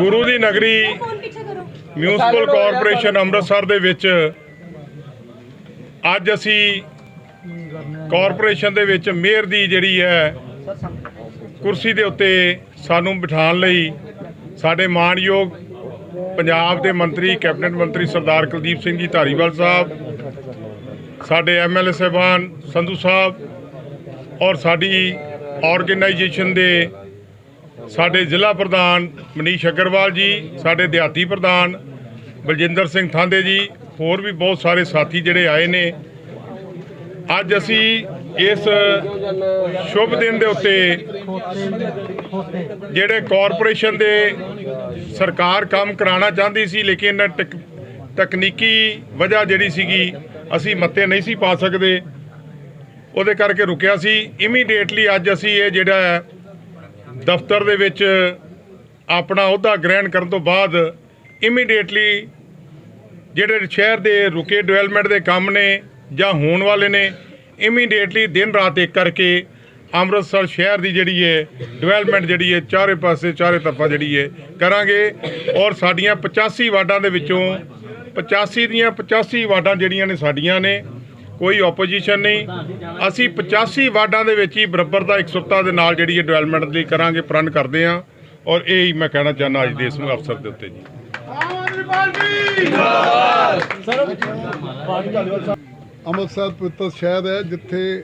ਗੁਰੂ ਦੀ ਨਗਰੀ municipal corporation Amritsar ਦੇ ਵਿੱਚ ਅੱਜ ਅਸੀਂ ਕਾਰਪੋਰੇਸ਼ਨ ਦੇ ਵਿੱਚ ਮੇਅਰ ਦੀ ਜਿਹੜੀ ਹੈ ਕੁਰਸੀ ਦੇ ਉੱਤੇ ਸਾਨੂੰ ਬਿਠਾਉਣ ਲਈ ਸਾਡੇ ਮਾਣਯੋਗ ਪੰਜਾਬ ਦੇ ਮੰਤਰੀ ਕੈਬਨਿਟ ਮੰਤਰੀ ਸਰਦਾਰ ਕੁਲਦੀਪ ਸਿੰਘ ਜੀ ਧਾਰੀਵਾਲ ਸਾਹਿਬ ਸਾਡੇ ਐਮਐਲਏ ਸਾਹਿਬਾਨ ਸੰਧੂ ਸਾਹਿਬ ਔਰ ਸਾਡੀ ਆਰਗੇਨਾਈਜੇਸ਼ਨ ਦੇ ਸਾਡੇ ਜ਼ਿਲ੍ਹਾ ਪ੍ਰਧਾਨ ਮਨੀਸ਼ ਅਗਰਵਾਲ ਜੀ, ਸਾਡੇ ਦਿਹਾਤੀ ਪ੍ਰਧਾਨ ਬਲਜਿੰਦਰ ਸਿੰਘ ਥਾਂਦੇ ਜੀ, ਹੋਰ ਵੀ ਬਹੁਤ ਸਾਰੇ ਸਾਥੀ ਜਿਹੜੇ ਆਏ ਨੇ। ਅੱਜ ਅਸੀਂ ਇਸ ਸ਼ੁਭ ਦਿਨ ਦੇ ਉੱਤੇ ਜਿਹੜੇ ਕਾਰਪੋਰੇਸ਼ਨ ਦੇ ਸਰਕਾਰ ਕੰਮ ਕਰਾਉਣਾ ਚਾਹੁੰਦੀ ਸੀ, ਲੇਕਿਨ ਟਕ- ਤਕਨੀਕੀ ਵਜ੍ਹਾ ਜਿਹੜੀ ਸੀਗੀ, ਅਸੀਂ ਮੱਤੇ ਨਹੀਂ ਸੀ ਪਾ ਸਕਦੇ। ਉਹਦੇ ਕਰਕੇ ਰੁਕਿਆ ਸੀ। ਇਮੀਡੀਏਟਲੀ ਅੱਜ ਅਸੀਂ ਇਹ ਜਿਹੜਾ ਦਫ਼ਤਰ ਦੇ ਵਿੱਚ ਆਪਣਾ ਅਹੁਦਾ ਗ੍ਰਹਿਣ ਕਰਨ ਤੋਂ ਬਾਅਦ ਇਮੀਡੀਏਟਲੀ ਜਿਹੜੇ ਸ਼ਹਿਰ ਦੇ ਰੁਕੇ ਡਿਵੈਲਪਮੈਂਟ ਦੇ ਕੰਮ ਨੇ ਜਾਂ ਹੋਣ ਵਾਲੇ ਨੇ ਇਮੀਡੀਏਟਲੀ ਦਿਨ ਰਾਤ ਇੱਕ ਕਰਕੇ ਅੰਮ੍ਰਿਤਸਰ ਸ਼ਹਿਰ ਦੀ ਜਿਹੜੀ ਹੈ ਡਿਵੈਲਪਮੈਂਟ ਜਿਹੜੀ ਹੈ ਚਾਰੇ ਪਾਸੇ ਚਾਰੇ ਤਰਫਾ ਜਿਹੜੀ ਹੈ ਕਰਾਂਗੇ ਔਰ ਸਾਡੀਆਂ 85 ਵਾਰਡਾਂ ਦੇ ਵਿੱਚੋਂ 85 ਦੀਆਂ 85 ਵਾਰਡਾਂ ਜਿਹੜੀਆਂ ਨੇ ਸਾਡੀਆਂ ਨੇ ਕੋਈ ਆਪੋਜੀਸ਼ਨ ਨਹੀਂ। ਅਸੀਂ 85 ਵਾਰਡਾਂ ਦੇ ਵਿੱਚ ਹੀ ਬਰਾਬਰ ਦਾ ਇਕਸੁਰਤਾ ਦੇ ਨਾਲ ਜਿਹੜੀ ਹੈ ਡਿਵੈਲਪਮੈਂਟ ਲਈ ਕਰਾਂਗੇ ਪ੍ਰਣ ਕਰਦੇ ਹਾਂ। ਔਰ ਇਹ ਹੀ ਮੈਂ ਕਹਿਣਾ ਚਾਹੁੰਦਾ ਅੱਜ ਦੇ ਇਸ ਨੂੰ ਅਫਸਰ ਦੇ ਉੱਤੇ ਜੀ। ਅੰਮ੍ਰਿਤਸਰ ਪਵਿੱਤਰ ਸ਼ਹਿਰ ਹੈ, ਜਿੱਥੇ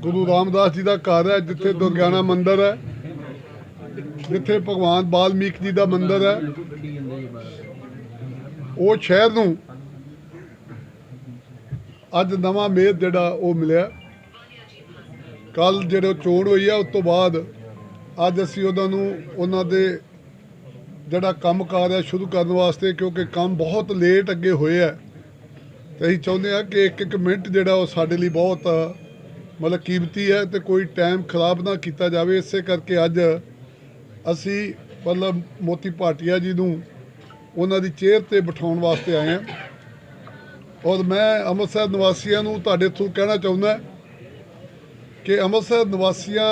ਗੁਰੂ ਰਾਮਦਾਸ ਜੀ ਦਾ ਘਰ ਹੈ, ਜਿੱਥੇ ਦੁਰਗਿਆਨਾ ਮੰਦਿਰ ਹੈ, ਜਿੱਥੇ ਭਗਵਾਨ ਬਾਲਮੀਕ ਜੀ ਦਾ ਮੰਦਿਰ ਹੈ। ਉਹ ਸ਼ਹਿਰ ਨੂੰ ਅੱਜ ਨਵਾਂ ਮੇਅਰ ਜਿਹੜਾ ਉਹ ਮਿਲਿਆ। ਕੱਲ ਜਿਹੜੇ ਚੋਣ ਹੋਈ ਆ, ਉਸ ਤੋਂ ਬਾਅਦ ਅੱਜ ਅਸੀਂ ਉਹਨਾਂ ਨੂੰ, ਉਹਨਾਂ ਦੇ ਜਿਹੜਾ ਕੰਮ ਕਾਰ ਹੈ ਸ਼ੁਰੂ ਕਰਨ ਵਾਸਤੇ, ਕਿਉਂਕਿ ਕੰਮ ਬਹੁਤ ਲੇਟ ਅੱਗੇ ਹੋਏ ਆ। ਤੇ ਅਸੀਂ ਚਾਹੁੰਦੇ ਆ ਕਿ ਇੱਕ ਇੱਕ ਮਿੰਟ ਜਿਹੜਾ ਉਹ ਸਾਡੇ ਲਈ ਬਹੁਤ, ਮਤਲਬ ਕੀਮਤੀ ਹੈ ਤੇ ਕੋਈ ਟਾਈਮ ਖਰਾਬ ਨਾ ਕੀਤਾ ਜਾਵੇ। ਇਸੇ ਕਰਕੇ ਅੱਜ ਅਸੀਂ ਮਤਲਬ ਮੋਤੀ ਭਾਟੀਆ ਜੀ ਨੂੰ ਉਹਨਾਂ ਦੀ ਚੇਅਰ ਤੇ ਬਿਠਾਉਣ ਵਾਸਤੇ ਆਏ ਹਾਂ ਔਰ ਮੈਂ ਅੰਮ੍ਰਿਤਸਰ ਨਿਵਾਸੀਆਂ ਨੂੰ ਤੁਹਾਡੇ ਥਰੂ ਕਹਿਣਾ ਚਾਹੁੰਦਾ ਕਿ ਅੰਮ੍ਰਿਤਸਰ ਨਿਵਾਸੀਆਂ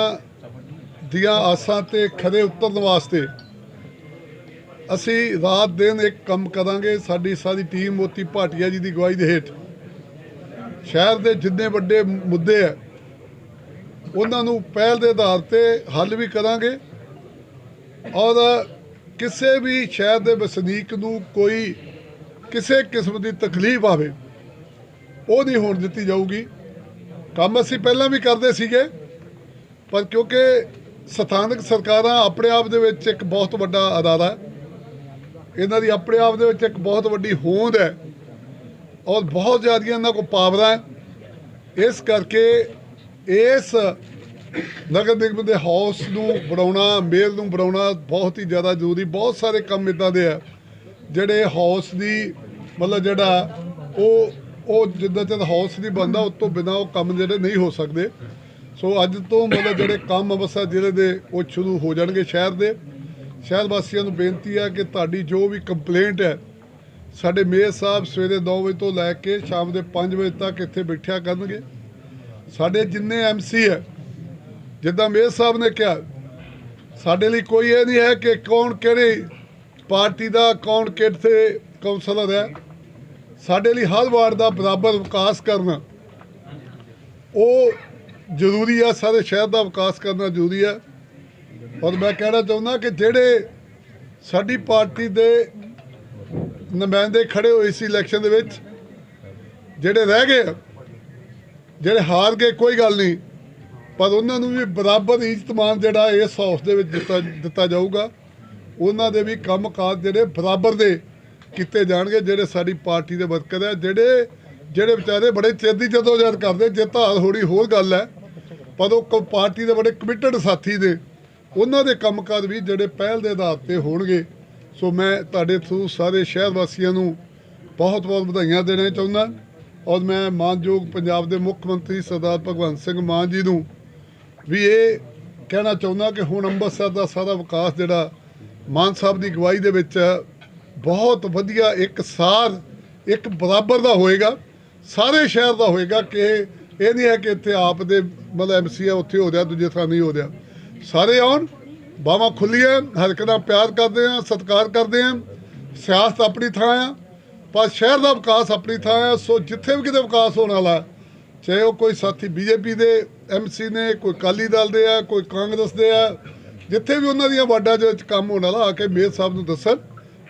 ਦੀਆਂ ਆਸਾਂ ਤੇ ਖਰੇ ਉਤਰਨ ਵਾਸਤੇ ਅਸੀਂ ਰਾਤ ਦਿਨ ਇੱਕ ਕੰਮ ਕਰਾਂਗੇ, ਸਾਡੀ ਸਾਰੀ ਟੀਮ ਮੋਤੀ ਭਾਟੀਆ ਜੀ ਦੀ ਅਗਵਾਈ ਦੇ ਹੇਠ। ਸ਼ਹਿਰ ਦੇ ਜਿੰਨੇ ਵੱਡੇ ਮੁੱਦੇ ਆ, ਉਹਨਾਂ ਨੂੰ ਪਹਿਲ ਦੇ ਆਧਾਰ ਤੇ ਹੱਲ ਵੀ ਕਰਾਂਗੇ ਔਰ ਕਿਸੇ ਵੀ ਸ਼ਹਿਰ ਦੇ ਵਸਨੀਕ ਨੂੰ ਕੋਈ ਕਿਸੇ ਕਿਸਮ ਦੀ ਤਕਲੀਫ ਆਵੇ, ਉਹ ਨਹੀਂ ਹੋਣ ਦਿੱਤੀ ਜਾਊਗੀ। ਕੰਮ ਅਸੀਂ ਪਹਿਲਾਂ ਵੀ ਕਰਦੇ ਸੀਗੇ, ਪਰ ਕਿਉਂਕਿ ਸਥਾਨਕ ਸਰਕਾਰਾਂ ਆਪਣੇ ਆਪ ਦੇ ਵਿੱਚ ਇੱਕ ਬਹੁਤ ਵੱਡਾ ਅਦਾਰਾ ਇਹਨਾਂ ਦੀ ਆਪਣੇ ਆਪ ਦੇ ਵਿੱਚ ਇੱਕ ਬਹੁਤ ਵੱਡੀ ਹੋਂਦ ਹੈ ਔਰ ਬਹੁਤ ਜ਼ਿਆਦੀਆਂ ਇਹਨਾਂ ਕੋਲ ਪਾਵਰਾਂ ਹੈ। ਇਸ ਕਰਕੇ ਇਸ ਨਗਰ ਨਿਗਮ ਦੇ ਹਾਊਸ ਨੂੰ ਬਣਾਉਣਾ, ਮੇਲ ਨੂੰ ਬਣਾਉਣਾ ਬਹੁਤ ਹੀ ਜ਼ਿਆਦਾ ਜ਼ਰੂਰੀ, ਬਹੁਤ ਸਾਰੇ ਕੰਮ ਇਦਾਂ ਦੇ ਆ ਜਿਹੜੇ ਹਾਊਸ ਦੀ, ਮਤਲਬ ਜਿਹੜਾ ਉਹ ਉਹ ਜਿੱਦਾਂ ਜਦ ਹਾਊਸ ਨਹੀਂ ਬਣਦਾ, ਉਸ ਤੋਂ ਬਿਨਾਂ ਉਹ ਕੰਮ ਜਿਹੜੇ ਨਹੀਂ ਹੋ ਸਕਦੇ। ਸੋ ਅੱਜ ਤੋਂ ਮਤਲਬ ਜਿਹੜੇ ਕੰਮ ਅੰਮ੍ਰਿਤਸਰ ਜ਼ਿਲ੍ਹੇ ਦੇ, ਉਹ ਸ਼ੁਰੂ ਹੋ ਜਾਣਗੇ ਸ਼ਹਿਰ ਦੇ। ਸ਼ਹਿਰ ਵਾਸੀਆਂ ਨੂੰ ਬੇਨਤੀ ਹੈ ਕਿ ਤੁਹਾਡੀ ਜੋ ਵੀ ਕੰਪਲੇਂਟ ਹੈ, ਸਾਡੇ ਮੇਅਰ ਸਾਹਿਬ ਸਵੇਰੇ 9 ਵਜੇ ਤੋਂ ਲੈ ਕੇ ਸ਼ਾਮ ਦੇ 5 ਵਜੇ ਤੱਕ ਇੱਥੇ ਬੈਠਿਆ ਕਰਨਗੇ। ਸਾਡੇ ਜਿੰਨੇ ਐਮਸੀ ਹੈ, ਜਿੱਦਾਂ ਮੇਅਰ ਸਾਹਿਬ ਨੇ ਕਿਹਾ, ਸਾਡੇ ਲਈ ਕੋਈ ਇਹ ਨਹੀਂ ਹੈ ਕਿ ਕੌਣ ਕਿਹੜੇ ਪਾਰਟੀ ਦਾ ਕੌਣ ਕਿੱਥੇ ਕੌਂਸਲਰ ਹੈ, ਸਾਡੇ ਲਈ ਹਰ ਵਾਰਡ ਦਾ ਬਰਾਬਰ ਵਿਕਾਸ ਕਰਨਾ, ਉਹ ਜ਼ਰੂਰੀ ਆ, ਸਾਰੇ ਸ਼ਹਿਰ ਦਾ ਵਿਕਾਸ ਕਰਨਾ ਜ਼ਰੂਰੀ ਹੈ ਔਰ ਮੈਂ ਕਹਿਣਾ ਚਾਹੁੰਦਾ ਕਿ ਜਿਹੜੇ ਸਾਡੀ ਪਾਰਟੀ ਦੇ ਨੁਮਾਇੰਦੇ ਖੜੇ ਹੋਏ ਸੀ ਇਲੈਕਸ਼ਨ ਦੇ ਵਿੱਚ, ਜਿਹੜੇ ਰਹਿ ਗਏ ਜਿਹੜੇ ਹਾਰ ਗਏ, ਕੋਈ ਗੱਲ ਨਹੀਂ, ਪਰ ਉਹਨਾਂ ਨੂੰ ਵੀ ਬਰਾਬਰ ਇੱਜ਼ਤ ਮਾਨ ਜਿਹੜਾ ਇਸ ਹਾਊਸ ਦੇ ਵਿੱਚ ਦਿੱਤਾ ਦਿੱਤਾ ਜਾਊਗਾ। ਉਹਨਾਂ ਦੇ ਵੀ ਕੰਮਕਾਜ ਜਿਹੜੇ ਬਰਾਬਰ ਦੇ ਕੀਤੇ ਜਾਣਗੇ, ਜਿਹੜੇ ਸਾਡੀ ਪਾਰਟੀ ਦੇ ਵਰਕਰ ਹੈ, ਜਿਹੜੇ ਜਿਹੜੇ ਵਿਚਾਰੇ ਬੜੇ ਚਿਰ ਦੀ ਜਦੋਜਹਿਦ ਕਰਦੇ, ਜੇ ਹਾਰ ਹੋਣੀ ਹੋਰ ਗੱਲ ਹੈ, ਪਰ ਉਹ ਕ- ਪਾਰਟੀ ਦੇ ਬੜੇ ਕਮਿਟਡ ਸਾਥੀ ਦੇ ਉਹਨਾਂ ਦੇ ਕੰਮਕਾਜ ਵੀ ਜਿਹੜੇ ਪਹਿਲ ਦੇ ਆਧਾਰ ਤੇ ਹੋਣਗੇ। ਸੋ ਮੈਂ ਤੁਹਾਡੇ ਥਰੂ ਸਾਰੇ ਸ਼ਹਿਰ ਵਾਸੀਆਂ ਨੂੰ ਬਹੁਤ ਬਹੁਤ ਵਧਾਈਆਂ ਦੇਣਾ ਚਾਹੁੰਦਾ ਔਰ ਮੈਂ ਮਾਨਯੋਗ ਪੰਜਾਬ ਦੇ ਮੁੱਖ ਮੰਤਰੀ ਸਰਦਾਰ ਭਗਵੰਤ ਸਿੰਘ ਮਾਨ ਜੀ ਨੂੰ ਵੀ ਇਹ ਕਹਿਣਾ ਚਾਹੁੰਦਾ ਕਿ ਹੁਣ ਅੰਮ੍ਰਿਤਸਰ ਦਾ ਸਾਰਾ ਵਿਕਾਸ ਜਿਹੜਾ ਮਾਨ ਸਾਹਿਬ ਦੀ ਅਗਵਾਈ ਦੇ ਵਿੱਚ ਬਹੁਤ ਵਧੀਆ ਇੱਕ ਸਾਰ, ਇੱਕ ਬਰਾਬਰ ਦਾ ਹੋਏਗਾ। ਸਾਰੇ ਸ਼ਹਿਰ ਦਾ ਹੋਏਗਾ ਕਿ ਇਹ ਨਹੀਂ ਹੈ ਕਿ ਇੱਥੇ ਆਪ ਦੇ ਮਤਲਬ ਐਮਸੀ ਆ, ਉੱਥੇ ਹੋ ਰਿਹਾ, ਦੂਜੇ ਥਾਂ ਨਹੀਂ ਹੋ ਰਿਹਾ। ਸਾਰੇ ਆਉਣ, ਬਾਹਾਂ ਖੁੱਲੀਆਂ ਹਰ ਇੱਕ ਨਾਲ ਪਿਆਰ ਕਰਦੇ ਆ, ਸਤਿਕਾਰ ਕਰਦੇ ਆ। ਸਿਆਸਤ ਆਪਣੀ ਥਾਂ ਆ, ਪਰ ਸ਼ਹਿਰ ਦਾ ਵਿਕਾਸ ਆਪਣੀ ਥਾਂ ਆ। ਸੋ ਜਿੱਥੇ ਵੀ ਕਿਤੇ ਵਿਕਾਸ ਹੋਣ ਵਾਲਾ, ਚਾਹੇ ਉਹ ਕੋਈ ਸਾਥੀ ਬੀਜੇਪੀ ਦੇ ਐਮਸੀ ਨੇ, ਕੋਈ ਅਕਾਲੀ ਦਲ ਦੇ ਆ, ਕੋਈ ਕਾਂਗਰਸ ਦੇ ਆ ਜਿੱਥੇ ਵੀ ਉਹਨਾਂ ਦੀਆਂ ਵਾਰਡਾਂ ਦੇ ਵਿੱਚ ਕੰਮ ਹੋਣ ਵਾਲਾ ਆ ਕੇ ਮੇਅਰ ਸਾਹਿਬ ਨੂੰ ਦੱਸਣ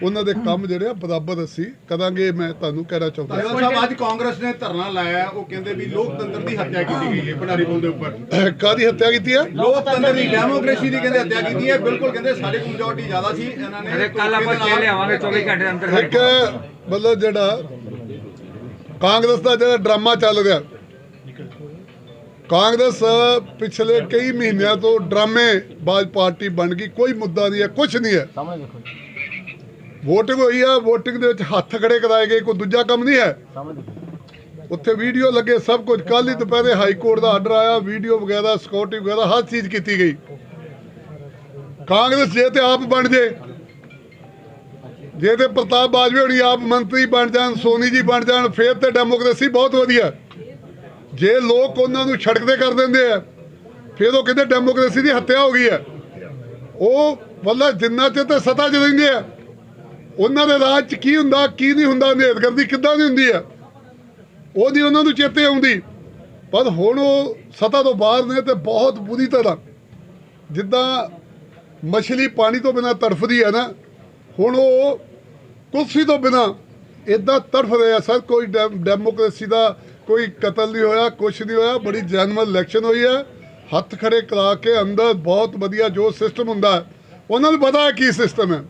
ਉਹਨਾਂ ਦੇ ਕੰਮ ਜਿਹੜੇ ਆ ਬਰਾਬਰ ਅਸੀਂ ਕਰਾਂਗੇ ਮੈਂ ਤੁਹਾਨੂੰ ਕਹਿਣਾ ਚਾਹੁੰਦਾ ਧੰਨਵਾਦ ਸਾਹਿਬ ਅੱਜ ਕਾਂਗਰਸ ਨੇ ਧਰਨਾ ਲਾਇਆ ਹੈ। ਉਹ ਕਹਿੰਦੇ ਵੀ ਲੋਕਤੰਤਰ ਦੀ ਹੱਤਿਆ ਕੀਤੀ ਗਈ ਹੈ ਭੰਡਾਰੀ ਬੋਲ ਦੇ ਉੱਪਰ ਕਾਦੀ ਹੱਤਿਆ ਕੀਤੀ ਹੈ ਲੋਕਤੰਤਰ ਦੀ ਡੈਮੋਕ੍ਰੇਸੀ ਦੀ ਕਹਿੰਦੇ ਹੱਤਿਆ ਕੀਤੀ ਹੈ ਬਿਲਕੁਲ ਕਹਿੰਦੇ ਸਾਡੇ ਕੋਲ ਮੈਜੋਰਟੀ ਜ਼ਿਆਦਾ ਸੀ ਇਹਨਾਂ ਨੇ ਕੱਲ ਆਪਾਂ ਨਾਲ- ਲਿਆਵਾਂਗੇ 24 ਘੰਟੇ ਦੇ ਅੰਦਰ ਇੱਕ ਮਤਲਬ ਜਿਹੜਾ ਕਾਂਗਰਸ ਦਾ ਜਿਹੜਾ ਡਰਾਮਾ ਚੱਲ ਰਿਹਾ ਕਾਂਗਰਸ ਪਿਛਲੇ ਕਈ ਮਹੀਨਿਆਂ ਤੋਂ ਡਰਾਮੇ ਬਾਜ਼ ਪਾਰਟੀ ਬਣ ਗਈ ਕੋਈ ਮੁੱਦਾ ਨਹੀਂ ਹੈ ਕੁਝ ਨਹੀਂ ਹੈ। VOTING ਹੋਈ ਆ VOTING ਦੇ ਵਿੱਚ ਹੱਥ ਖੜੇ ਕਰਾਏ ਗਏ ਕੋਈ ਦੂਜਾ ਕੰਮ ਨਹੀਂ ਹੈ। ਉੱਥੇ ਵੀਡੀਓ ਲੱਗੇ ਸਭ ਕੁਝ। ਕੱਲ ਹੀ ਦੁਪਹਿਰੇ ਹਾਈ ਕੋਰਟ ਦਾ ਆਰਡਰ ਆਇਆ ਵੀਡੀਓ ਵਗੈਰਾ ਸਿਕਿਉਰਿਟੀ ਵਗੈਰਾ ਹਰ ਚੀਜ਼ ਕੀਤੀ ਗਈ। ਕਾਂਗਰਸ ਜੇ ਤੇ ਆਪ ਬਣ ਜੇ ਜੇ ਤੇ ਪ੍ਰਤਾਪ ਬਾਜਵੇ ਹੋਣੀ ਆਪ ਮੰਤਰੀ ਬਣ ਜਾਣ ਸੋਨੀ ਜੀ ਬਣ ਜਾਣ ਫੇਰ ਤੇ ਡੈਮੋਕ੍ਰੇਸੀ ਬਹੁਤ ਵਧੀਆ। ਜੇ ਲੋਕ ਉਹਨਾਂ ਨੂੰ ਸੜਕ ਕਰ ਦਿੰਦੇ ਆ, ਫਿਰ ਉਹ ਕਹਿੰਦੇ ਡੈਮੋਕ੍ਰੇਸੀ ਦੀ ਹੱਤਿਆ ਹੋ ਗਈ ਹੈ। ਉਹ ਵੱਲਾ ਜਿੰਨਾ ਚਿਰ ਤੇ ਸਤਾ 'ਚ ਰਹਿੰਦੇ ਆ, ਉਹਨਾਂ ਦੇ ਰਾਜ 'ਚ ਕੀ ਹੁੰਦਾ, ਕੀ ਨਹੀਂ ਹੁੰਦਾ ਹਨੇਰਗਰਦੀ ਕਿੱਦਾਂ ਦੀ ਹੁੰਦੀ ਆ? ਨਹੀਂ ਉਹਨਾਂ ਨੂੰ ਚੇਤੇ ਆਉਂਦੀ। ਪਰ ਹੁਣ ਉਹ ਸਤਾ ਤੋਂ ਬਾਹਰ ਨੇ ਤੇ ਬਹੁਤ ਬੁਰੀ ਤਰ੍ਹਾਂ, ਜਿੱਦਾਂ ਮਛਲੀ ਪਾਣੀ ਤੋਂ ਬਿਨਾ ਤੜਫਦੀ ਹੈ ਨਾ, ਹੁਣ ਉਹ ਕੁਰਸੀ ਤੋਂ ਬਿਨਾ ਇਦਾਂ ਤੜਫ ਰਹੇ ਆ ਸਰ, ਕੋਈ ਡੈਮ- ਡੈਮੋਕ੍ਰੇਸੀ ਦਾ ਕੋਈ ਕਤਲ ਨਹੀਂ ਹੋਇਆ, ਕੁਛ ਨਹੀਂ ਹੋਇਆ, ਬੜੀ ਜਨਮਲ ਇਲੈਕਸ਼ਨ ਹੋਈ ਹੈ। ਹੱਥ ਖੜੇ ਕਰਾ ਕੇ ਅੰਦਰ ਬਹੁਤ ਵਧੀਆ ਜੋ ਸਿਸਟਮ ਹੁੰਦਾ ਉਹਨਾਂ ਨੂੰ ਪਤਾ ਹੈ ਕੀ ਸਿਸਟਮ ਹੈ।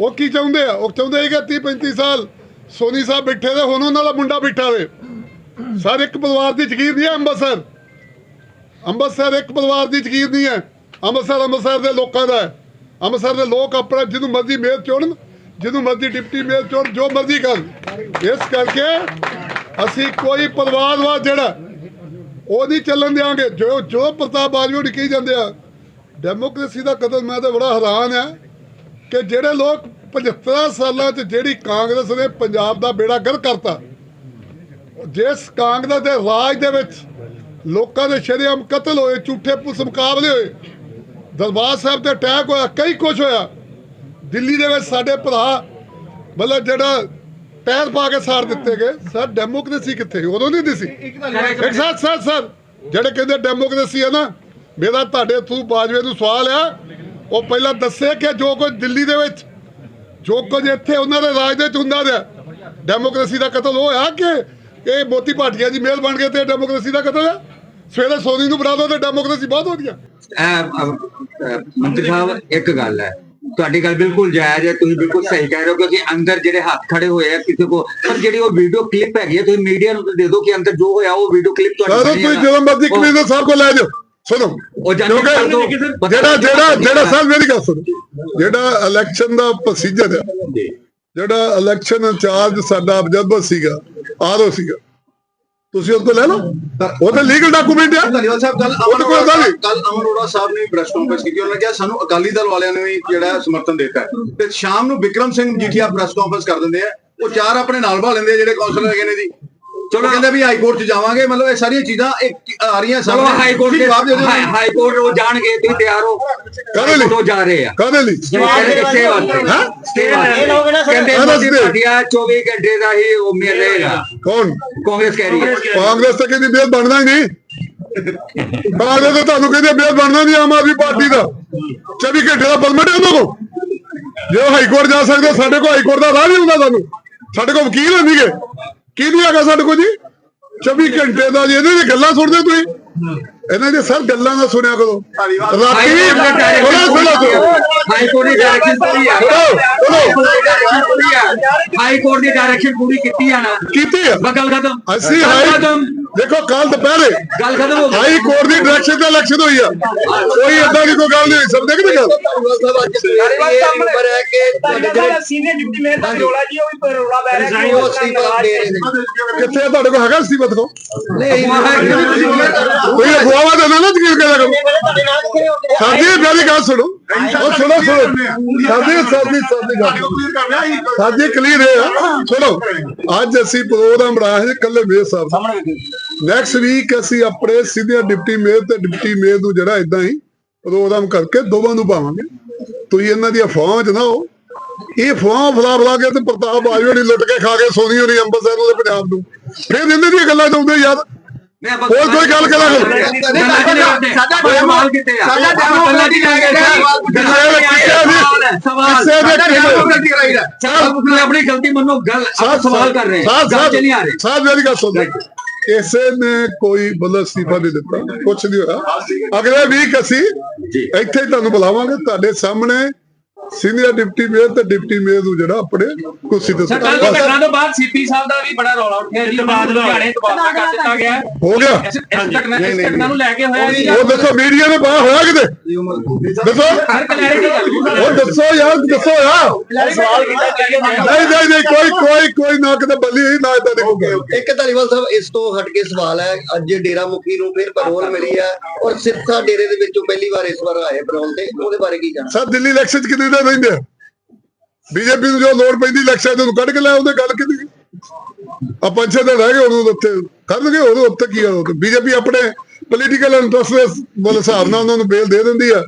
ਉਹ ਕੀ ਚਾਹੁੰਦੇ ਆ? ਉਹ ਚਾਹੁੰਦੇ ਹੈਗੇ 30 35 ਸਾਲ, ਸੋਨੀ ਸਾਹਿਬ ਬੈਠੇ ਦੇ ਹੁਣ ਉਹਨਾਂ ਦਾ ਮੁੰਡਾ ਬੈਠਾ ਵੇ ਸਰ, ਇੱਕ ਪਰਿਵਾਰ ਦੀ ਜ਼ਗੀਰ ਨਹੀਂ ਹੈ ਅੰਮ੍ਰਿਤਸਰ। ਅੰਮ੍ਰਿਤਸਰ ਇੱਕ ਪਰਿਵਾਰ ਦੀ ਜ਼ਗੀਰ ਨਹੀਂ ਹੈ। ਅੰਮ੍ਰਿਤਸਰ ਅੰਮ੍ਰਿਤਸਰ ਦੇ ਲੋਕਾਂ ਦਾ ਅੰਮ੍ਰਿਤਸਰ ਦੇ ਲੋਕ ਆਪਣਾ ਜਿਹਨੂੰ ਮਰਜ਼ੀ ਮੇਅਰ ਚੁਣਨ, ਜਿਹਨੂੰ ਮਰਜ਼ੀ ਡਿਪਟੀ ਮੇਅਰ ਚੁਣਨ, ਜੋ ਮਰਜ਼ੀ ਕਰਨ। ਇਸ ਕਰਕੇ ਅਸੀਂ ਕੋਈ ਪਰਿਵਾਰਵਾਦ ਜਿਹੜਾ ਉਹ ਨਹੀਂ ਚੱਲਣ ਦਿਆਂਗੇ। ਜੋ ਜੋ ਪ੍ਰਤਾਪ ਬਾਜਵਾ ਕਹੀ ਜਾਂਦੇ ਆ, ਡੈਮੋਕ੍ਰੇਸੀ ਦਾ ਕਦਮ ਮੈਂ ਤਾਂ ਬੜਾ ਹੈਰਾਨ ਆ ਕਿ ਜਿਹੜੇ ਲੋਕ 75 ਸਾਲਾਂ 'ਚ ਜਿਹੜੀ ਕਾਂਗਰਸ ਨੇ ਪੰਜਾਬ ਦਾ ਬੇੜਾ ਗਰ ਕਰਤਾ, ਜਿਸ ਕਾਂਗਰਸ ਦੇ ਰਾਜ ਦੇ ਵਿੱਚ ਲੋਕਾਂ ਦੇ ਸ਼ਰੇਆਮ ਕਤਲ ਹੋਏ, ਝੂਠੇ ਪੁਲਿਸ ਮੁਕਾਬਲੇ ਹੋਏ, ਦਰਬਾਰ ਸਾਹਿਬ ਤੇ ਅਟੈਕ ਹੋਇਆ, ਕਈ ਕੁਝ ਹੋਇਆ। ਦਿੱਲੀ ਦੇ ਵਿੱਚ ਸਾਡੇ ਭਰਾ, ਮਤਲਬ ਜਿਹੜਾ ਪੈਰ ਪਾ ਕੇ ਸਾੜ ਦਿੱਤੇ ਗਏ। ਸਰ ਡੈਮੋਕ੍ਰੇਸੀ ਕਿੱਥੇ ਉਦੋਂ ਨਹੀਂ ਦਿਸੀ ਇੱਕ ਸਰ ਸਰ ਸਰ ਜਿਹੜੇ ਕਹਿੰਦੇ ਡੈਮੋਕ੍ਰੇਸੀ ਹੈ ਨਾ ਮੇਰਾ ਤੁਹਾਡੇ ਥਰੂ ਬਾਜਵੇ ਨੂੰ ਸਵਾਲ ਆ। ਉਹ ਪਹਿਲਾਂ ਦੱਸੇ ਕਿ ਜੋ ਕੁਝ ਦਿੱਲੀ ਦੇ ਵਿੱਚ ਜੋ ਕੁਝ ਇੱਥੇ ਉਹਨਾਂ ਦੇ ਰਾਜ ਦੇ ਵਿੱਚ ਹੁੰਦਾ ਰਿਹਾ। ਡੈਮੋਕ੍ਰੇਸੀ ਦਾ ਕਤਲ ਹੋਇਆ ਕਿ ਇਹ ਮੋਤੀ ਭਾਟੀਆ ਜੀ ਮੇਲ ਬਣ ਗਏ ਤੇ ਡੈਮੋਕ੍ਰੇਸੀ ਦਾ ਕਤਲ ਹੈ ਸਵੇਰੇ ਸੋਨੀ ਨੂੰ ਬਣਾ ਦੋ ਤੇ ਡੈਮੋਕ੍ਰੇਸੀ ਬਹੁਤ ਵਧੀਆ ਮੰਤਰੀ ਸਾਹਿਬ ਇੱਕ ਗੱਲ ਹੈ। ਤੁਹਾਡੀ ਗੱਲ ਬਿਲਕੁਲ ਜਾਇਜ਼ ਹੈ ਤੁਸੀਂ ਬਿਲਕੁਲ ਸਹੀ ਕਹਿ ਰਹੇ ਹੋ ਕਿਉਂਕਿ ਅੰਦਰ ਜਿਹੜੇ ਹੱਥ ਖੜੇ ਹੋਏ ਆ ਕਿਸੇ ਕੋ ਪਰ ਜਿਹੜੀ ਉਹ ਵੀਡੀਓ ਕਲਿੱਪ ਹੈਗੀ ਹੈ ਤੁਸੀਂ ਮੀਡੀਆ ਨੂੰ ਤਾਂ ਦੇ ਦਿਓ ਕਿ ਅੰਦਰ ਜੋ ਹੋਇਆ ਉਹ ਵੀਡੀਓ ਕਲਿੱਪ ਸਰ ਤੁਹਾਡੀ ਤੁਸੀਂ ਜਦੋਂ ਮਰਜ਼ੀ ਕਮਿਸ਼ਨਰ ਸਾਹਿਬ ਕੋਲ ਲੈ ਜਾਓ। ਸੁਣੋ ਜਿਹੜਾ ਜਿਹੜਾ ਜਿਹੜਾ ਸਰ ਮੇਰੀ ਗੱਲ ਸੁਣੋ। ਜਿਹੜਾ ਇਲੈਕਸ਼ਨ ਦਾ ਪ੍ਰੋਸੀਜਰ ਹੈ ਜਿਹੜਾ ਇਲੈਕਸ਼ਨ ਇੰਚਾਰਜ ਸਾਡਾ ਅਬਜਰਵਰ ਸੀਗਾ ਆਰਓ ਸੀਗਾ। ਤੁਸੀਂ ਉਹ ਤੋਂ ਲੈ ਲਓ। ਉਹ ਤਾਂ ਲੀਗਲ ਡਾਕੂਮੈਂਟ ਆ ਧੰਨਵਾਦ ਸਾਹਿਬ ਕੱਲ ਉਹਦੇ ਕੋਲ। ਕੱਲ ਅਮਰ ਅਰੋੜਾ ਸਾਹਿਬ ਨੇ ਪ੍ਰੈਸ ਕਾਨਫਰੰਸ ਕੀਤੀ। ਉਹਨਾਂ ਨੇ ਕਿਹਾ ਸਾਨੂੰ ਅਕਾਲੀ ਦਲ ਵਾਲਿਆਂ ਨੇ ਵੀ ਜਿਹੜਾ ਸਮਰਥਨ ਦਿੱਤਾ ਤੇ ਸ਼ਾਮ ਨੂੰ ਵਿਕਰਮ ਸਿੰਘ ਮਜੀਠੀਆ ਪ੍ਰੈਸ ਕਾਨਫਰੰਸ ਕਰ ਦਿੰਦੇ ਆ। ਉਹ ਚਾਰ ਆਪਣੇ ਨਾਲ ਭਾ ਲੈਂਦੇ ਜਿਹੜੇ ਕੌਂਸਲਰ ਹੈਗੇ ਨੇ ਜੀ। ਚਲੋ। ਕਹਿੰਦੇ ਵੀ ਹਾਈ ਕੋਰਟ 'ਚ ਜਾਵਾਂਗੇ ਮਤਲਬ ਇਹ ਸਾਰੀਆਂ ਚੀਜ਼ਾਂ ਇੱਕ ਆ ਰਹੀਆਂ ਚਲੋ ਸਾਹਮਣੇ। ਹਾਈ ਕੋਰਟ ਦੇ ਜਵਾਬ ਦੇ ਦਿਓ। ਹਾਈ ਹਾਈ ਕੋਰਟ ਉਹ ਜਾਣਗੇ ਤੁਸੀਂ ਤਿਆਰ ਹੋ। ਕਾਹਦੇ ਲਈ? ਜਾ ਰਹੇ ਆ। ਕਾਹਦੇ ਲਈ? ਕਿੱਥੇ ਵਾਸਤੇ ਹਾਂ? ਕਹਿੰਦੇ ਕਾਹਦਾ ਮੋਦੀ stay? ਭਾਟੀਆ 24 ਘੰਟੇ ਦਾ ਹੀ ਉਹ ਮਿਲ ਰਹੇਗਾ ਕੌਣ? ਕਾਂਗਰਸ ਕਹਿ ਰਹੀ ਹੈ। ਕਾਂਗਰਸ ਤਾਂ ਕਹਿੰਦੀ ਬੇਲ ਬਣਨਾ ਹੀ ਨਹੀਂ। ਕਾਂਗਰਸ ਤਾਂ ਤੁਹਾਨੂੰ ਕਹਿੰਦੀ ਬੇਲ ਬਣਨਾ ਨਹੀਂ ਆਮ ਆਦਮੀ ਪਾਰਟੀ ਦਾ। 24 ਘੰਟੇ ਦਾ ਪਰਮਿਟ ਹੈ ਉਹਨਾਂ ਕੋਲ। ਜੇ ਹਾਈ ਕੋਰਟ ਜਾ ਸਕਦੇ ਸਾਡੇ ਕੋਲ ਹਾਈ ਕੋਰਟ ਦਾ ਰਾਹ ਨਹੀਂ ਹੁੰਦਾ ਸਾਨੂੰ ਸਾਡੇ ਕੋਲ ਵਕੀਲ ਨਹੀਂ ਕੀ ਨਹੀਂ ਹੈਗਾ ਸਾਡੇ ਕੋਲ ਜੀ? 24 ਘੰਟੇ ਦਾ ਜੀ ਇਹਨਾਂ ਦੀ ਗੱਲਾਂ ਸੁਣਦੇ ਤੁਸੀਂ? ਇਹਨਾਂ ਦੀ ਸਰ ਗੱਲਾਂ ਨਾ ਸੁਣਿਆ ਕਰੋ। ਰਾਤੀ ਦੀ ਡਾਇਰੈਕਸ਼ਨ ਪੂਰੀ ਆ। ਕੋਰਟ ਦੀ ਡਾਇਰੈਕਸ਼ਨ ਪੂਰੀ ਆ। ਹਾਈ ਕੋਰਟ ਦੀ ਡਾਇਰੈਕਸ਼ਨ ਪੂਰੀ ਕੀਤੀ ਆ ਨਾ। ਕੀਤੀ ਹੈ ਬਸ ਗੱਲ ਖਤਮ। ਅਸੀਂ ਹਾਈ ਖਤਮ। ਦੇਖੋ ਕੱਲ ਦੁਪਹਿਰੇ ਗੱਲ ਖਤਮ ਹੋ ਗਈ। ਹਾਈ ਕੋਰਟ ਦੀ ਡਾਇਰੈਕਸ਼ਨ ਤੇ ਇਲੈਕਸ਼ਨ ਹੋਈ ਆ। ਕੋਈ ਏਦਾਂ ਦੀ ਕੋਈ ਗੱਲ ਨਹੀਂ ਕਿ ਨਹੀਂ ਗੱਲ? ਸੀਨੀਅਰ ਡਿਪਟੀ ਮੇਅਰ ਦਾ ਰੋਲਾ ਜੀ ਉਹ ਵੀ ਰੋਲਾ ਬੈ ਰਿਹਾ ਕਿ ਉਹ ਅਸਤੀਫਾ ਦੇ ਰਹੇ ਨੇ। ਕਿੱਥੇ ਆ? ਤੁਹਾਡੇ ਕੋਲ ਹੈਗਾ ਸੀ ਬਤੋ ਨਹੀਂ ਕੋਈ ਅਫਵਾਹਾਂ ਦੇ ਨਾ ਯਕੀਨ ਕਰਿਆ ਕਰੋ। ਸਾਡੀ ਮੇਰੀ ਗੱਲ ਸੁਣੋ। ਉਹ ਸੁਣੋ ਸੁਣੋ ਸਾਡੀ ਸਾਡੀ ਸਾਡੀ ਗੱਲ ਸਾਡੀ ਕਲੀਅਰ ਹੈ ਸੁਣੋ ਅੱਜ ਅਸੀਂ ਪ੍ਰੋਗਰਾਮ ਬਣਾਇਆ ਹੈ ਕੱਲੇ ਮੇਅਰ ਸਾਹਿਬ ਨੈਕਸਟ ਵੀਕ ਅਸੀਂ ਆਪਣੇ ਸੀਨੀਅਰ ਡਿਪਟੀ ਮੇਅਰ ਤੇ ਡਿਪਟੀ ਮੇਅਰ ਨੂੰ ਜਿਹੜਾ ਇਦਾਂ ਹੀ ਪ੍ਰੋਗਰਾਮ ਕਰਕੇ ਦੋਵਾਂ ਨੂੰ ਪਾਵਾਂਗੇ ਤੁਸੀਂ ਇਹਨਾਂ ਦੀ ਅਫਵਾਹਾਂ 'ਚ ਨਾ ਹੋ ਇਹ ਅਫਵਾਹ ਫਲਾ ਫਲਾ ਕੇ ਤੇ ਪ੍ਰਤਾਪ ਬਾਜਵਾ ਨੇ ਲੁੱਟ ਕੇ ਖਾ ਕੇ ਸੋਨੀ ਹੋਣੀ ਅੰਮ੍ਰਿਤਸਰ ਵਾਲੇ ਪੰਜਾਬ ਨੂੰ ਫਿਰ ਇਹਨਾਂ ਦੀਆਂ ਗੱਲਾਂ ਚਾਹੁੰਦੇ ਯਾਰ ਹੋਰ ਕੋਈ ਗੱਲ ਕਰਾਂਗੇ ਸਾਡਾ ਆ ਸਾਡਾ। ਸਵਾਲ ਕਿਸੇ ਦੇ ਸਾਡਾ ਕਿਸੇ- ਸਾਹ ਮੇਰੀ ਗੱਲ ਸੁਣ ਇਸੇ ਨੇ ਕੋਈ ਬਲ ਅਸਤੀਫਾ ਨਹੀਂ ਦਿੱਤਾ ਕੁਛ ਨਹੀਂ ਹੋਇਆ ਅਗਲੇ ਵੀਕ ਅਸੀਂ ਇੱਥੇ ਤੁਹਾਨੂੰ ਬੁਲਾਵਾਂਗੇ ਤੁਹਾਡੇ ਸਾਹਮਣੇ ਸੀਨੀਅਰ ਡਿਪਟੀ ਮੇਅਰ ਤੇ ਡਿਪਟੀ ਮੇਅਰ ਨੂੰ ਜਿਹੜਾ ਆਪਣੇ ਕੁਰਸੀ ਤੇ ਸਰ ਕੱਲ ਦੀ ਘਟਨਾ ਤੋਂ ਬਾਅਦ ਸੀਪੀ ਸਾਹਿਬ ਦਾ ਵੀ ਬੜਾ ਰੌਲਾ ਉੱਠਿਆ ਜੀ ਲੁਧਿਆਣੇ ਤਬਾਦਲਾ ਕਰ ਦਿੱਤਾ ਗਿਆ। ਹੈ। ਗਿਆ। ਇਸ ਘਟਨਾ ਇਸ ਘਟਨਾ ਨੂੰ ਲੈ ਕੇ ਹੋਇਆ ਜੀ। ਉਹ ਦੱਸੋ ਮੀਡੀਆ ਨੇ ਬਾਹਰ ਹੋਇਆ ਕਿਤੇ? ਦੱਸੋ। ਕਲੈਰਿਟੀ ਉਹ ਦੱਸੋ ਯਾਰ ਦੱਸੋ ਯਾਰ। ਸਵਾਲ ਕੀਤਾ ਨਹੀਂ ਨਹੀਂ ਨਹੀਂ ਕੋਈ ਕੋਈ ਕੋਈ ਨਾ ਕਿਤੇ ਬੱਲੀ ਹੀ ਨਾ ਤੁਹਾਡੇ ਕੋਲ ਇੱਕ ਧਾਲੀਵਾਲ ਸਾਹਿਬ ਇਸ ਤੋਂ ਹਟ ਕੇ ਸਵਾਲ ਹੈ ਅੱਜ ਡੇਰਾ ਮੁਖੀ ਨੂੰ ਫਿਰ ਪੈਰੋਲ ਮਿਲੀ ਹੈ ਔਰ ਸਿਰਸਾ ਡੇਰੇ ਦੇ ਵਿੱਚੋਂ ਪਹਿਲੀ ਵਾਰ ਇਸ ਵਾਰ ਆਏ ਪੈਰੋਲ ਤੇ ਉਹਦੇ ਬਾਰੇ ਕੀ ਕਹਿਣਾ ਸਰ ਦਿੱਲੀ ਇਲੈਕਸ਼ਨ ਚ ਕਿੰਨੇ ਦਿਨ ਰਹਿੰਦੇ ਆ। ਬੀਜੇਪੀ ਨੂੰ ਜੋ ਲੋੜ ਪੈਂਦੀ ਇਲੈਕਸ਼ਨ ਨੂੰ ਕੱਢ ਕੇ ਲੈ ਉਹਦੇ ਗੱਲ ਕਿੰਨੀ ਆ? ਪੰਜ ਛੇ ਦਿਨ ਰਹਿ ਗਏ ਉਹਨੂੰ ਉੱਥੇ ਕਰਨਗੇ ਉਦੋਂ ਉੱਥੇ ਕੀ ਆ ਬੀਜੇਪੀ ਆਪਣੇ ਪੋਲੀਟੀਕਲ ਇੰਟਰਸਟ ਦੇ ਹਿਸਾਬ ਨਾਲ ਉਹਨਾਂ ਨੂੰ ਬੇਲ ਦੇ ਦਿੰਦੀ ਆ।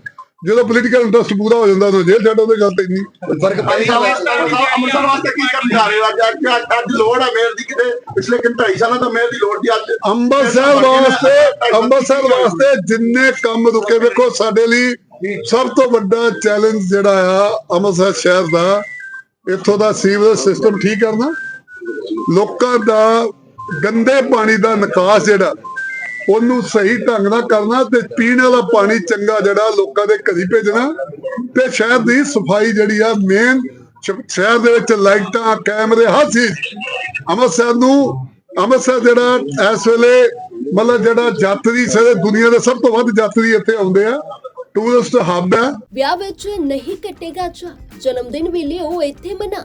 ਜਦੋਂ ਪੋਲੀਟੀਕਲ ਇੰਟਰਸਟ ਪੂਰਾ ਹੋ ਜਾਂਦਾ ਉਹਨੂੰ ਜੇਲ੍ਹ ਛੱਡ ਉਹਦੇ ਗੱਲ ਤੇ ਇੰਨੀ। ਫ਼ਰਕ ਪੈਂਦਾ। ਅੰਮ੍ਰਿਤਸਰ ਵਾਸਤੇ ਕੀ ਕਰਨ ਜਾ ਰਹੇ ਹੋ? ਅੱਜ ਅੱਜ ਅੱਜ ਲੋੜ ਹੈ ਮੇਅਰ ਦੀ ਕਿਤੇ। ਪਿਛਲੇ ਕਿੰਨੇ ਢਾਈ ਸਾਲਾਂ ਤੋਂ ਮੇਅਰ ਦੀ ਲੋੜ ਦੀ ਅੱਜ ਅੰਮ੍ਰਿਤਸਰ ਵਾਸਤੇ ਅੰਮ੍ਰਿਤਸਰ ਵਾਸਤੇ ਜਿੰਨੇ ਕੰਮ ਰੁਕੇ ਵੇਖੋ ਸਾਡੇ ਲਈ ਸਭ ਤੋਂ ਵੱਡਾ ਚੈਲੰਜ ਜਿਹੜਾ ਆ ਅੰਮ੍ਰਿਤਸਰ ਸ਼ਹਿਰ ਦਾ ਇੱਥੋਂ ਦਾ ਸੀਵਰੇਜ ਸਿਸਟਮ ਠੀਕ ਕਰਨਾ। ਲੋਕਾਂ ਦਾ ਗੰਦੇ ਪਾਣੀ ਦਾ ਨਿਕਾਸ ਜਿਹੜਾ ਉਹਨੂੰ ਸਹੀ ਢੰਗ ਨਾਲ ਕਰਨਾ ਤੇ ਪੀਣ ਵਾਲਾ ਪਾਣੀ ਚੰਗਾ ਜਿਹੜਾ ਲੋਕਾਂ ਦੇ ਘਰੀ ਭੇਜਣਾ ਤੇ ਸ਼ਹਿਰ ਦੀ ਸਫ਼ਾਈ ਜਿਹੜੀ ਆ ਮੇਨ ਸ਼ਹਿਰ ਦੇ ਵਿੱਚ ਲਾਈਟਾਂ, ਕੈਮਰੇ, ਹਰ ਚੀਜ਼। ਅੰਮ੍ਰਿਤਸਰ ਨੂੰ, ਅੰਮ੍ਰਿਤਸਰ ਜਿਹੜਾ ਇਸ ਵੇਲੇ ਮਤਲਬ ਜਿਹੜਾ ਯਾਤਰੀ ਸਾਰੇ ਦੁਨੀਆ ਦੇ ਸਭ ਤੋਂ ਵੱਧ ਯਾਤਰੀ ਇੱਥੇ ਆਉਂਦੇ ਆ ਟੂਰਿਸਟ ਹੱਬ ਹੈ ਵਿਆਹ ਵਿੱਚ ਨਹੀਂ ਕੱਟੇਗਾ ਚਾ ਜਨਮ ਦਿਨ ਵੇਲੇ ਉਹ ਇੱਥੇ ਮਨਾ।